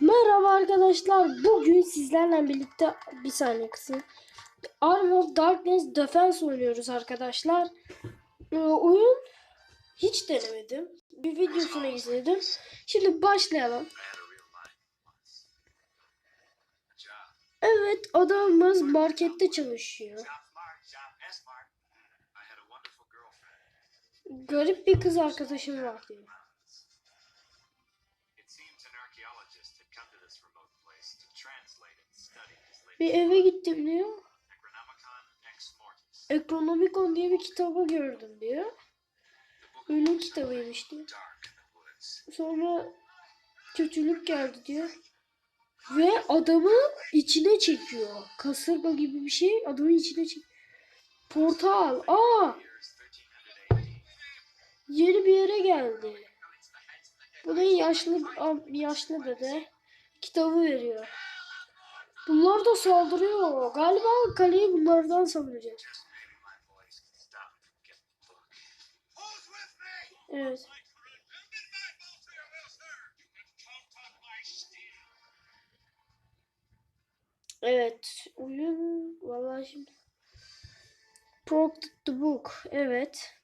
Merhaba arkadaşlar. Bugün sizlerle birlikte bir saniye kısayım. Arm of Darkness Defense oynuyoruz arkadaşlar. Ee, oyun hiç denemedim. Bir videosunu izledim. Şimdi başlayalım. Evet adamımız markette çalışıyor. Garip bir kız arkadaşım var diyor. Bir eve gittim diyor. Ekonomikon diye bir kitabı gördüm diyor. Ölüm kitabıymış diyor. Sonra kötülük geldi diyor. Ve adamı içine çekiyor. Kasırga gibi bir şey adamı içine çek. Portal. Aa! Years 1300 AD. Yeni bir yere geldi. Buna yaşlı yaşlı dede kitabı veriyor. Bunlar da saldırıyor. Galiba kaleyi bunlardan savunacağız. Evet. Evet. Oyun vallahi şimdi Prompt the book. Evet.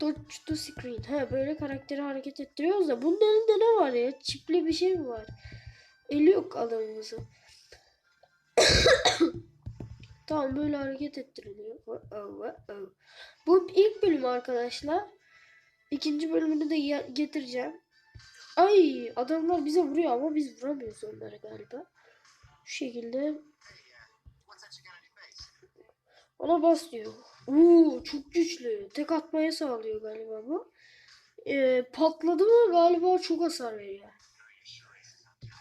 Dodge the screen. Ha böyle karakteri hareket ettiriyoruz da bunun elinde ne var ya? Çipli bir şey mi var? Eli yok adamımızın. tamam böyle hareket ettiriliyor. Bu ilk bölüm arkadaşlar. İkinci bölümünü de getireceğim. Ay adamlar bize vuruyor ama biz vuramıyoruz onlara galiba. Şu şekilde ona bas diyor. Oo çok güçlü. Tek atmaya sağlıyor galiba bu. Ee, patladı mı galiba çok hasar veriyor.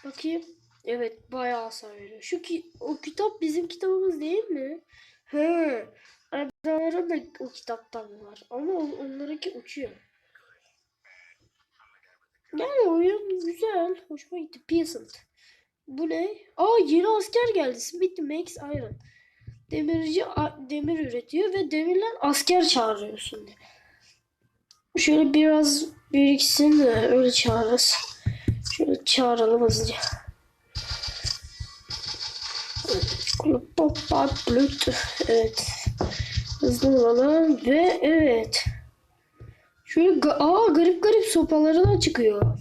Bakayım. Evet bayağı hasar. Şu ki o kitap bizim kitabımız değil mi? He. Adamların da o kitaptan var. Ama on, onlarınki uçuyor. Yani oyun güzel. Hoşuma gitti. Peasant. Bu ne? Aa yeni asker geldi. Smith makes iron. Demirci demir üretiyor ve demirden asker çağırıyorsun. diye. Şöyle biraz biriksin de öyle çağırırız. Şöyle çağıralım hızlıca. Pop bluetooth. Evet. Hızlı olalım ve evet. Şöyle ga- aa garip garip sopaları da çıkıyor.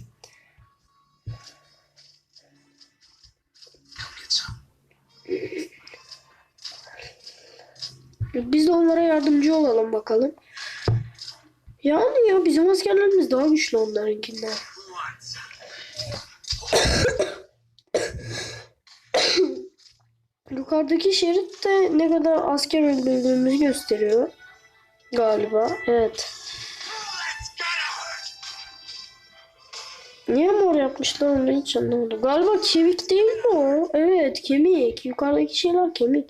Biz de onlara yardımcı olalım bakalım. Yani ya bizim askerlerimiz daha güçlü onlarınkinden. Yukarıdaki şerit de ne kadar asker öldürdüğümüzü gösteriyor. Galiba. Evet. Niye mor yapmışlar onu hiç anlamadım. Galiba kemik değil mi o? Evet kemik. Yukarıdaki şeyler kemik.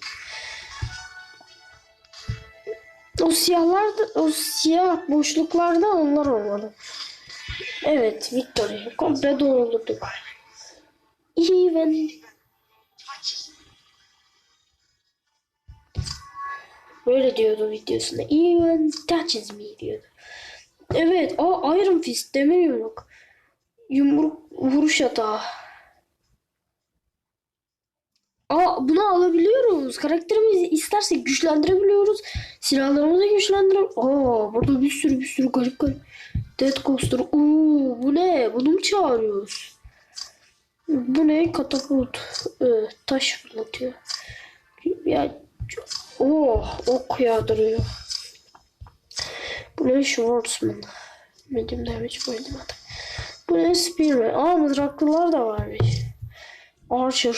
O siyahlar da, o siyah boşluklarda onlar olmalı. Evet Victory. Komple doldurduk. Even Böyle diyordu videosunda. Even touches me diyordu. Evet. Aa Iron Fist. Demir yumruk. Yumruk vuruş atağı. Aa bunu alabiliyoruz. Karakterimizi istersek güçlendirebiliyoruz. Silahlarımızı güçlendirebiliyoruz. Aa burada bir sürü bir sürü garip garip. Dead Coaster. Oo bu ne? Bunu mu çağırıyoruz? Bu ne? Katapult. Ee, taş fırlatıyor. Ya Oh, ok yağdırıyor. Bu ne Schwarzman? Medium damage bu elim atak. Bu ne Spearman? Aa mızraklılar da varmış. Archer.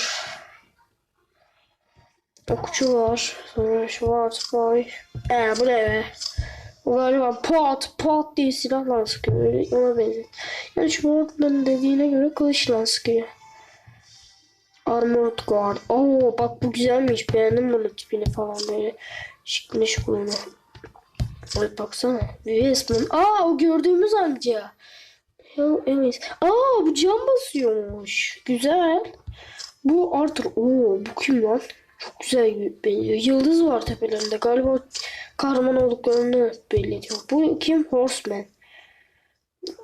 Okçu var. Sonra Schwarzboy. Ee bu ne be? Bu galiba pot, pot diye silahla sıkıyor. Öyle ona benziyor. Yani Schwarzman dediğine göre kılıçla sıkıyor. Armored Guard. Oo bak bu güzelmiş. Beğendim bunu tipini falan böyle. Şıklını şıklını. Evet baksana. Resmen. Aa o gördüğümüz amca. Evet. Aa bu cam basıyormuş. Güzel. Bu Arthur. Oo bu kim lan? Çok güzel benziyor. Yıldız var tepelerinde. Galiba kahraman olduklarını belli ediyor. Bu kim? Horseman.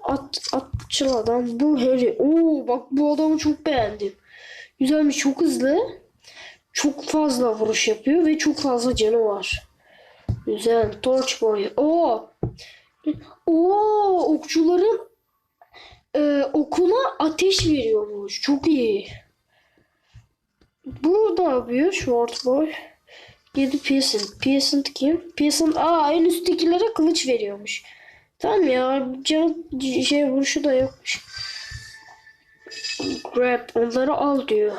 At, atçıl adam. Bu Harry. Oo bak bu adamı çok beğendim. Güzelmiş çok hızlı. Çok fazla vuruş yapıyor ve çok fazla canı var. Güzel. Torch Boy. Oo. Oo okçuların e, okuna ateş veriyormuş. Çok iyi. Bu ne yapıyor? Short Boy. Yedi Peasant. Peasant kim? Peasant aa en üsttekilere kılıç veriyormuş. Tamam ya can şey vuruşu da yokmuş. Grab onları al diyor.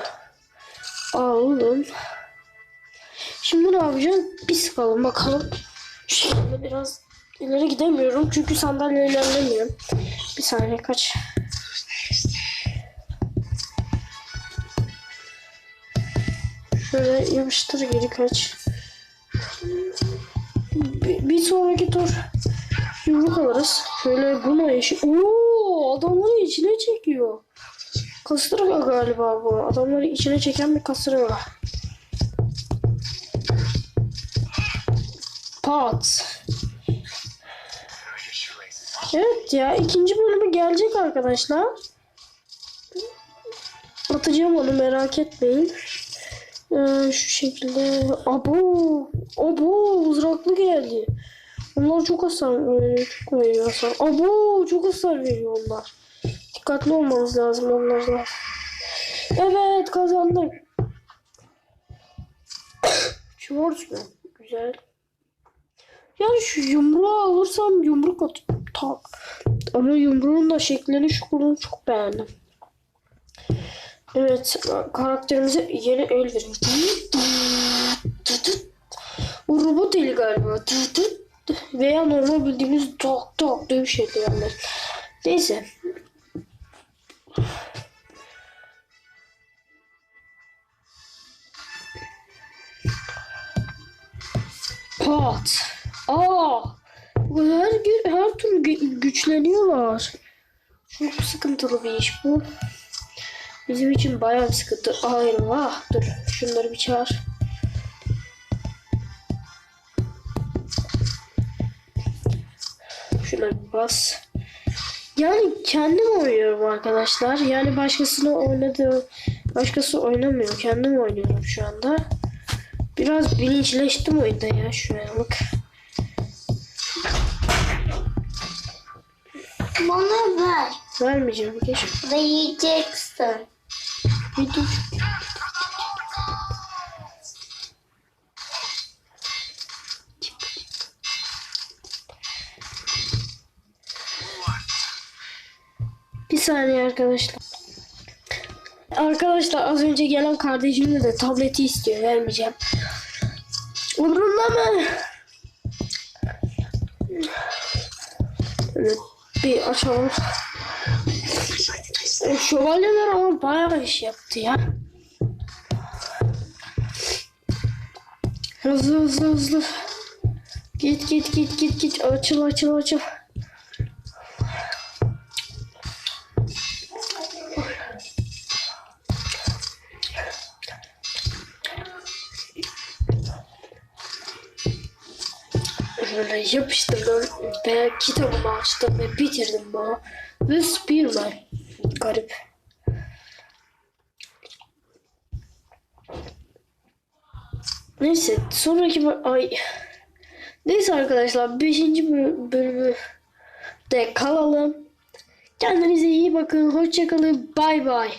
Al oğlum. Şimdi ne yapacağım? Bir sıkalım bakalım. Şekilde biraz ileri gidemiyorum çünkü sandalye ilerlemiyorum. Bir saniye kaç. Şöyle yapıştır geri kaç. Bir, bir sonraki tur yumruk alırız. Şöyle buna eşi. Oo, adamları içine çekiyor. Kasırga galiba bu. Adamları içine çeken bir kasırga. Pat. Evet ya ikinci bölümü gelecek arkadaşlar. Atacağım onu merak etmeyin. Ee, şu şekilde. Abo. Abo mızraklı geldi. Onlar çok hasar veriyor. Çok veriyor hasar. Abo çok hasar veriyor onlar. Dikkatli olmamız lazım onlarla. Evet kazandık. Schwarzman. Güzel. Yani şu yumruğu alırsam yumruk at. Tak. Ama yumruğun da şeklini şukurunu çok beğendim. Evet karakterimize yeni el veriyor. Bu robot eli galiba. Veya normal bildiğimiz tak tak dövüş eli yani. Neyse. Pat. Aa. Her her türlü gü- güçleniyorlar. Çok sıkıntılı bir iş bu. Bizim için bayağı sıkıntı. Hayır vah. Dur şunları bir çağır. Şuna bir bas. Yani kendim oynuyorum arkadaşlar. Yani başkasını oynadı. Başkası oynamıyor. Kendim oynuyorum şu anda. Biraz bilinçleştim oyunda ya şu anlık. Bana ver Vermeyeceğim geç. ve yiyeceksin. Bir dur. Bir saniye arkadaşlar. Arkadaşlar az önce gelen kardeşimle de tableti istiyor. Vermeyeceğim. Umurumda mı? Evet, bir açalım. E, Şövalyeler ama bayağı iş yaptı ya. Hızlı hızlı hızlı. Git git git git git. Açıl açıl açıl. Böyle yapıştırdım ve kitabımı açtım ve bitirdim bunu. Ve Spearman. Garip. Neyse sonraki ay Neyse arkadaşlar 5. bölümü de kalalım. Kendinize iyi bakın. Hoşçakalın. Bay bay.